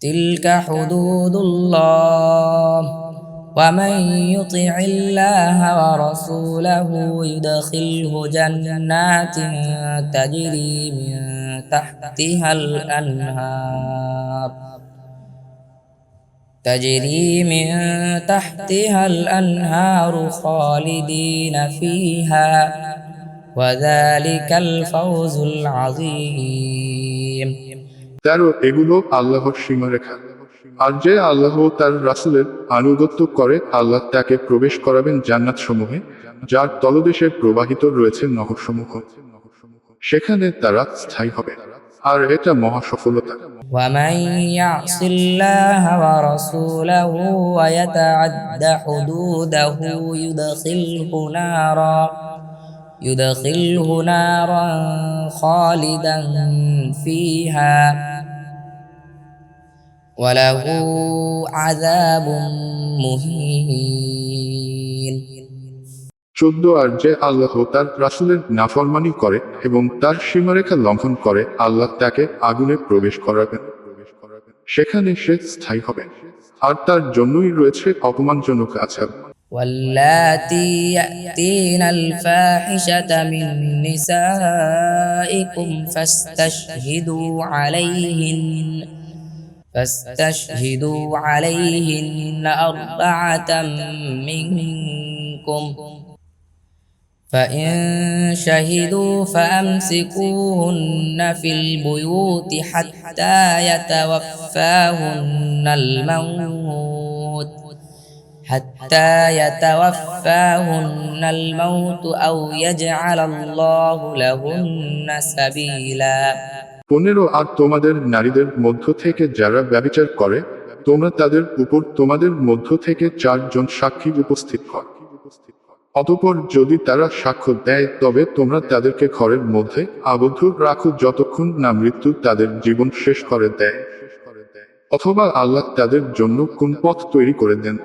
تلك حدود الله. ومن يطع الله ورسوله يدخله جنات تجري من تحتها الأنهار. تجري من تحتها الأنهار خالدين فيها. وذلك الفوز العظيم. তেরো এগুলো আল্লাহর সীমারেখা আর যে আল্লাহ ও তার রাসুলের আনুগত্য করে আল্লাহ তাকে প্রবেশ করাবেন জান্নাত সমূহে যার তলদেশে প্রবাহিত রয়েছে নহরসমূহ সেখানে তারা স্থায়ী হবে আর এটা মহা সফলতা ومن يعص الله ورسوله ويتعد حدوده يدخله نارا يدخله نارا خالدا فيها وله عذاب مهين চোদ্দ আর যে আল্লাহ তার রাসুলের নাফরমানি করে এবং তার সীমারেখা লঙ্ঘন করে আল্লাহ তাকে আগুনে প্রবেশ করাবেন সেখানে সে স্থায়ী হবে আর তার জন্যই রয়েছে অপমানজনক আছাব واللاتي يأتين الفاحشة من نسائكم فاستشهدوا عليهن فاستشهدوا عليهن أربعة منكم. فإن شهدوا فأمسكوهن في البيوت حتى يتوفاهن الموت. حتى يتوفاهن الموت أو يجعل الله لهن سبيلا পনেরো আর তোমাদের নারীদের মধ্য থেকে যারা ব্যবিচার করে তোমরা তাদের উপর তোমাদের মধ্য থেকে চারজন সাক্ষী উপস্থিত কর অতপর যদি তারা সাক্ষ্য দেয় তবে তোমরা তাদেরকে ঘরের মধ্যে আবদ্ধ রাখো যতক্ষণ না মৃত্যু তাদের জীবন শেষ করে দেয় অথবা আল্লাহ তাদের জন্য কোন পথ তৈরি করে দেন